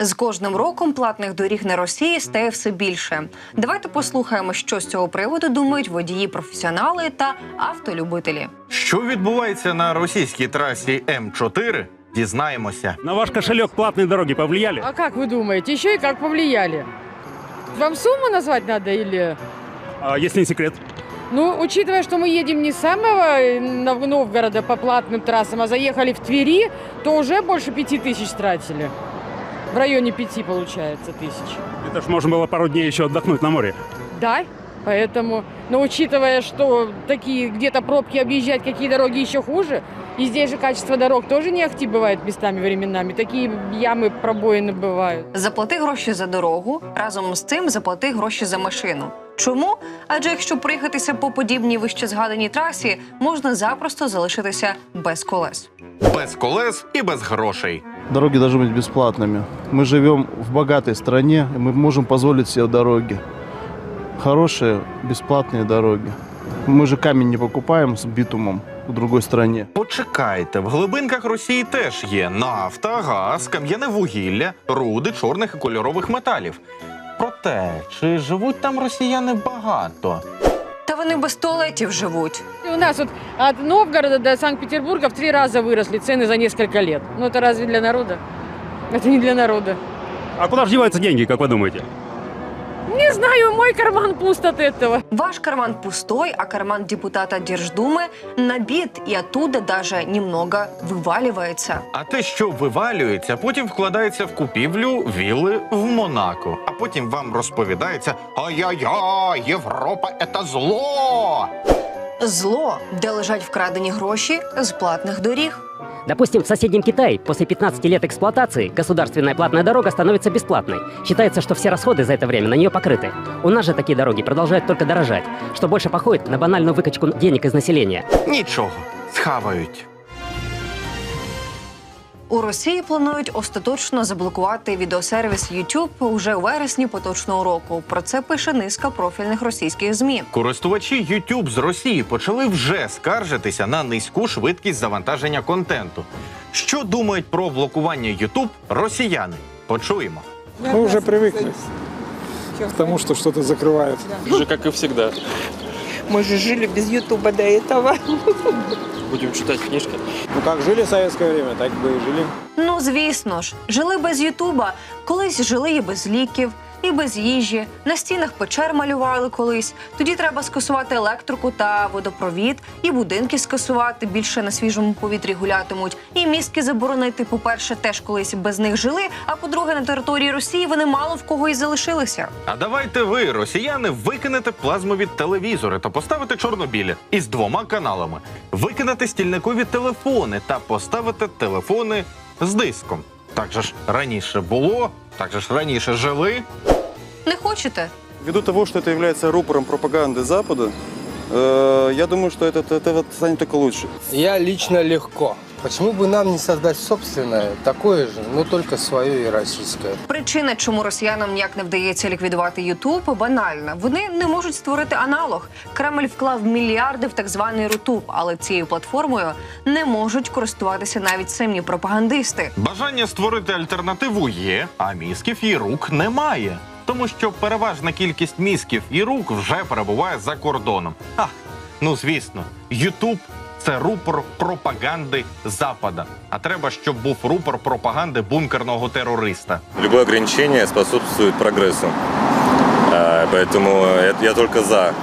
З кожним роком платних доріг на Росії стає все більше. Давайте послухаємо, що з цього приводу думають водії, професіонали та автолюбителі. Що відбувається на російській трасі М4? Дізнаємося. На ваш кошелек платные дороги повлияли? А как вы думаете, еще и как повлияли? Вам сумму назвать надо или... А, если не секрет. Ну, учитывая, что мы едем не с самого э, Нов- Новгорода по платным трассам, а заехали в Твери, то уже больше пяти тысяч тратили. В районе пяти, получается, тысяч. Это ж можно было пару дней еще отдохнуть на море. Да, поэтому... Но учитывая, что такие где-то пробки объезжать, какие дороги еще хуже, и здесь же качество дорог тоже не ахти бывает местами временами. Такие ямы, пробоины бывают. Заплати гроші за дорогу, разом з цим заплати гроші за машину. Чому? Адже якщо проїхатися по подібній вище згаданій трасі, можна запросто залишитися без колес. Без колес і без грошей. Дороги должны быть бесплатными. Мы живем в богатой стране, и мы можем позволить себе дороги. Хорошие, бесплатные дороги. Мы же камень не покупаем с битумом в другой стране. Почекайте, в глибинках Росії теж є нафта, газ, кам'яне вугілля, руди чорних і кольорових металів. Проте, чи живуть там росіяни багато? Та вони без туалетів живуть. И У нас вот от Новгорода до Санкт-Петербурга в три раза выросли цены за несколько лет. Ну это разве для народа? Это не для народа. А куда же деваются деньги, как вы думаете? Не знаю, мой карман пуст от этого. Ваш карман пустой, а карман депутата Держдумы набит, и оттуда даже немного вываливается. А те, що вивалюється, потім вкладається в купівлю вілли в Монако. А потім вам розповідається: Ай-яй-яй, Європа це зло! Зло, де лежать вкрадені гроші з платних доріг. Допустим, в соседнем Китае после 15 лет эксплуатации государственная платная дорога становится бесплатной. Считается, что все расходы за это время на нее покрыты. У нас же такие дороги продолжают только дорожать, что больше походит на банальную выкачку денег из населения. Нічого, схавають. У Росії планують остаточно заблокувати відеосервіс YouTube уже у вересні поточного року. Про це пише низка профільних російських змі. Користувачі YouTube з Росії почали вже скаржитися на низьку швидкість завантаження контенту. Що думають про блокування YouTube росіяни? Почуємо. Мы уже привыкли к тому, что что-то закрывают. Уже как и всегда. Мы же жили без Ютуба до этого. Будем читать книжки. Ну как жили в советское время, так бы и жили. Ну звісно ж, жили без Ютуба, колись жили і без ліків. І без їжі на стінах печер малювали колись. Тоді треба скасувати електрику та водопровід, і будинки скасувати більше на свіжому повітрі гулятимуть. І мізки заборонити. По-перше, теж колись без них жили. А по-друге, на території Росії вони мало в кого і залишилися. А давайте ви, росіяни, викинете плазмові телевізори та поставите чорнобілі із двома каналами. Викинете стільникові телефони та поставите телефони з диском. Так же ж раніше було, так же ж раніше жили. Не хочете? Ввиду того, что это является рупором пропаганды Запада, э, я думаю, что это, это вот станет только лучше. Я лично легко. Почему бы нам не создать собственное, такое же, но только свое и российское? Причина, чому росіянам ніяк не вдається ліквідувати Ютуб, банальна. Вони не можуть створити аналог. Кремль вклав мільярди в так званий Рутуб, але цією платформою не можуть користуватися навіть самі пропагандисти. Бажання створити альтернативу є, а мізків і рук немає. Тому що переважна кількість мізків і рук вже перебуває за кордоном. Ах, ну звісно, Ютуб це рупор пропаганди Запада. А треба, щоб був рупор пропаганди бункерного терориста. Любое ограничение способствует прогрессу. А, Поэтому я, я только за.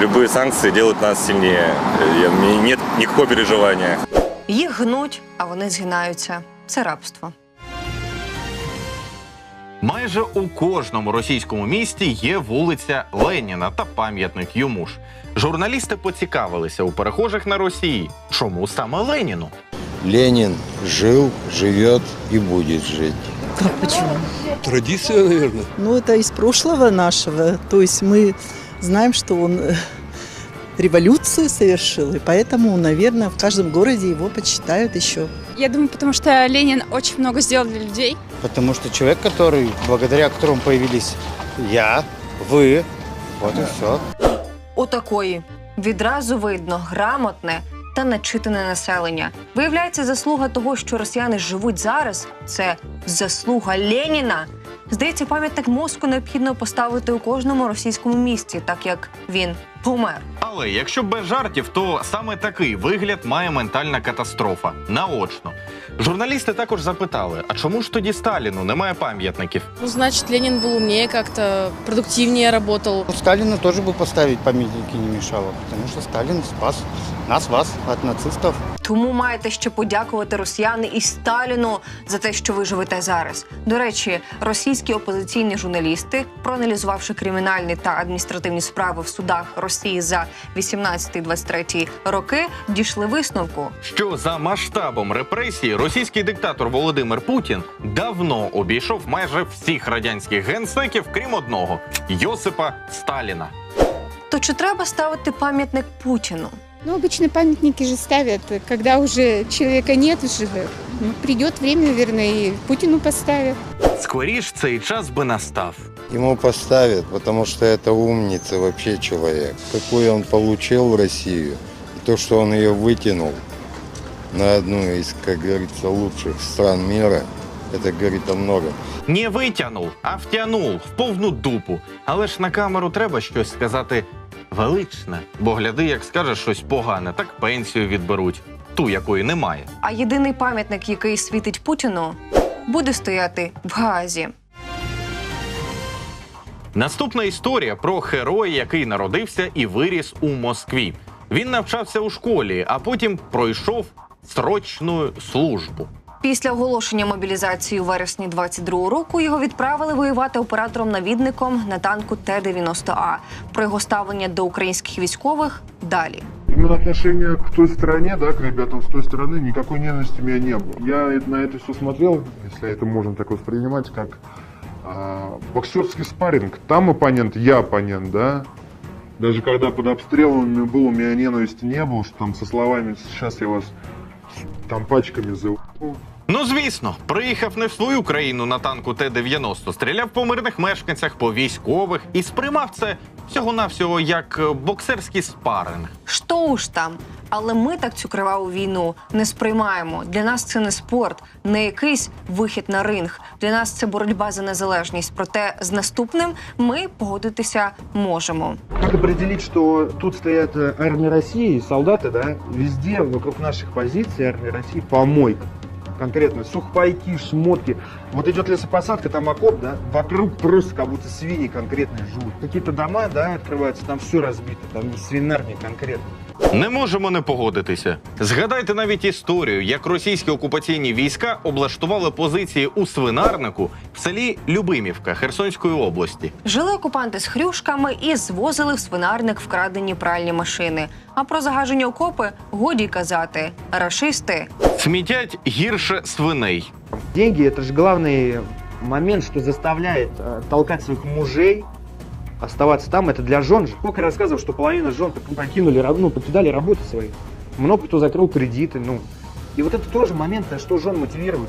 Любые санкции делают нас сильнее. Я- нет никакого переживания. Їх гнуть, а вони згинаються. Це рабство. Майже у кожному російському місті є вулиця Леніна та пам'ятник йому ж. Журналісти поцікавилися у перехожих на Росії, чому саме Леніну. Ленин жил, живет и будет жить. Как почему? Традиция, наверное. Ну, это из прошлого нашего. То есть мы знаем, что он э, революцию совершил, и поэтому, наверное, в каждом городе его почитают еще. Я думаю, потому что Ленин очень много сделал для людей. Потому что человек, который, благодаря которому появились я, вы, вот и все. Отакої. Відразу видно грамотне та начитане населення. Виявляється, заслуга того, що росіяни живуть зараз, це заслуга Леніна. Здається, пам'ятник мозку необхідно поставити у кожному російському місті, так як він помер. Але якщо без жартів, то саме такий вигляд має ментальна катастрофа наочно. Журналісти також запитали: а чому ж тоді Сталіну немає пам'ятників? Ну, значит, Ленин был умнее как-то, продуктивнее работал. Сталина тоже бы поставить памятники не мешало, потому что Сталин спас нас, вас от нацистов. Тому маєте ще подякувати росіяни і Сталіну за те, що ви живете зараз. До речі, російські опозиційні журналісти, проаналізувавши кримінальні та адміністративні справи в судах Росії за 18-23 роки, дійшли висновку. Що за масштабом репресій російський диктатор Володимир Путін давно обійшов майже всіх радянських генсеків, крім одного Йосипа Сталіна. То чи треба ставити пам'ятник Путіну? Ну, обычно памятники же ставят, когда уже человека нет в живых. Ну, придет время, наверное, и Путину поставят. Скоріш цей час би настав. Ему поставят, потому что это умница вообще человек. Какой он получил Россию, и то, что он ее вытянул на одну из, как говорится, лучших стран мира, это говорит о многом. Не витягнув, а втягнув в повну дупу. Але ж на камеру треба щось сказати величне, бо гляди, як скажеш щось погане, так пенсію відберуть, ту, якої немає. А єдиний пам'ятник, який світить Путіну, буде стояти в Гаазі. Наступна історія про героя, який народився і виріс у Москві. Він навчався у школі, а потім пройшов срочну службу. Після оголошення мобілізації у вересні 22 року його відправили воювати оператором-навідником на танку Т-90А. Про його ставлення до українських військових далі. Именно отношение к той стране, да, к ребятам с той стороны, никакой ненависти у меня не было. Я на это все смотрел, если это можно так воспринимать, как а, боксерский спарринг. Там оппонент, я оппонент, да. Даже когда под обстрелами был, у меня ненависти не было, что там со словами «сейчас я вас там пачками зову». Ну звісно, приїхав не в свою країну на танку Т-90, стріляв по мирних мешканцях, по військових і сприймав це всього-навсього як е, боксерський спаринг. Що уж там, але ми так цю криваву війну не сприймаємо. Для нас це не спорт, не якийсь вихід на ринг. Для нас це боротьба за незалежність. Проте з наступним ми погодитися можемо. Как определить, что тут стоят э, армия России, солдаты, да, везде вокруг наших позиций армии России помойка. Конкретно сухпайки, шмотки. Вот идет лесопосадка, там окоп, да, вокруг просто как будто свиньи конкретные живут. Какие-то дома, да, открываются, там все разбито, там свинарник конкретно. Не можемо не погодитися. Згадайте навіть історію, як російські окупаційні війська облаштували позиції у свинарнику в селі Любимівка Херсонської області. Жили окупанти з хрюшками і звозили в свинарник вкрадені пральні машини. А про загажені окопи годі й казати. Рашисти Смітять гірше свиней. Деньги это же главный момент, что заставляет э, толкать своих мужей оставаться там. Это для жен. же. Сколько рассказывал, что половина жен покинули, ну, покидали работы свои. Много кто закрыл кредиты, ну. И вот это тоже момент, а что жен мотивирует.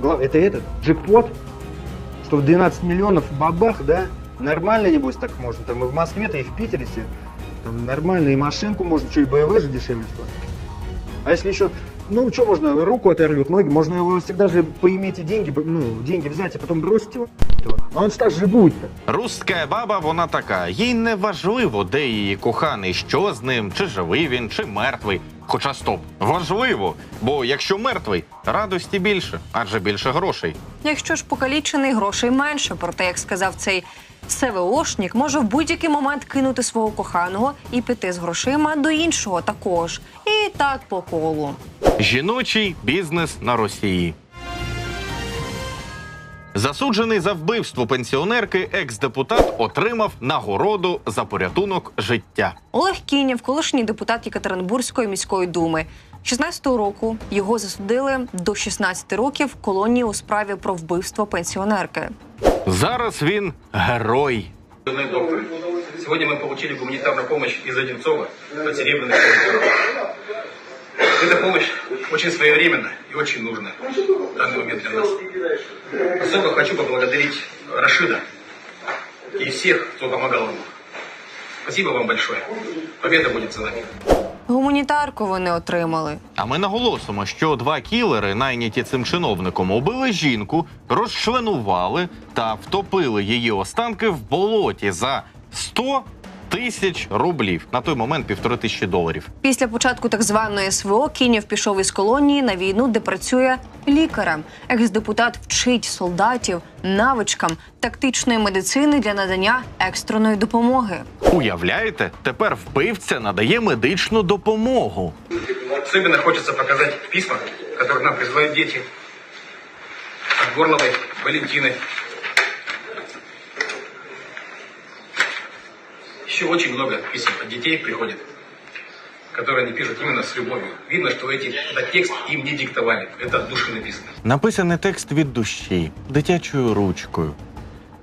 Это этот джекпот, что в 12 миллионов бабах, да, нормально, небось, так можно. Там и в Москве-то, и в Питере все. Там нормально, и машинку можно, что и БМВ же дешевле стоит. А если еще, ну, что можно, руку оторвет, ноги, можно его всегда же поиметь и деньги, ну, деньги взять, а потом бросить его. А он так же будет-то. Баба вона така. Їй не важливо, де її коханий, що з ним, чи живий він, чи мертвий. Хоча стоп, важливо, бо якщо мертвий, радості більше, адже більше грошей. Якщо ж покалічений, грошей менше. Проте, як сказав цей СВОшник, може в будь-який момент кинути свого коханого і піти з грошима до іншого також. І так по колу. Жіночий бізнес на Росії. Засуджений за вбивство пенсіонерки, екс-депутат отримав нагороду за порятунок життя. Олег Кінєв, колишній депутат Єкатеринбурзької міської думи. 16-го року його засудили до 16 років в колонії у справі про вбивство пенсіонерки. Зараз він герой. доктор. Сегодня мы получили гуманитарную помощь из Одинцова по серебряной коридору. Эта помощь очень своевременна и очень нужна в данный момент для нас. Особо хочу поблагодарить Рашида и всех, кто помогал ему. Спасибо вам большое. Победа будет за нами. Гуманітарку вони отримали. А ми наголосимо, що два кілери, найняті цим чиновником, убили жінку, розчленували та втопили її останки в болоті за 100 тисяч рублів. На той момент півтори тисячі доларів. Після початку так званої СВО Кінєв пішов із колонії на війну, де працює лікарем. Екс-депутат вчить солдатів навичкам тактичної медицини для надання екстреної допомоги. Уявляєте, тепер вбивця надає медичну допомогу. Особенно хочется показать письма, которые нам присылают дети. От Горловой Валентины. Еще очень много писем от детей приходит, которые они пишут именно с любовью. Видно, что эти, этот текст им не диктовали. Это от души написано. Написаний текст від душі, дитячою ручкою.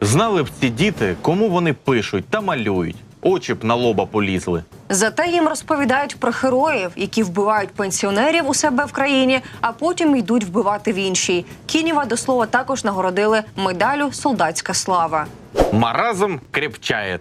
Знали б ці діти, кому вони пишуть та малюють. Очі б на лоба полізли. Зате їм розповідають про героїв, які вбивають пенсіонерів у себе в країні, а потім йдуть вбивати в іншій. Кінєва до слова також нагородили медалю Солдатська слава. Маразм крепчает.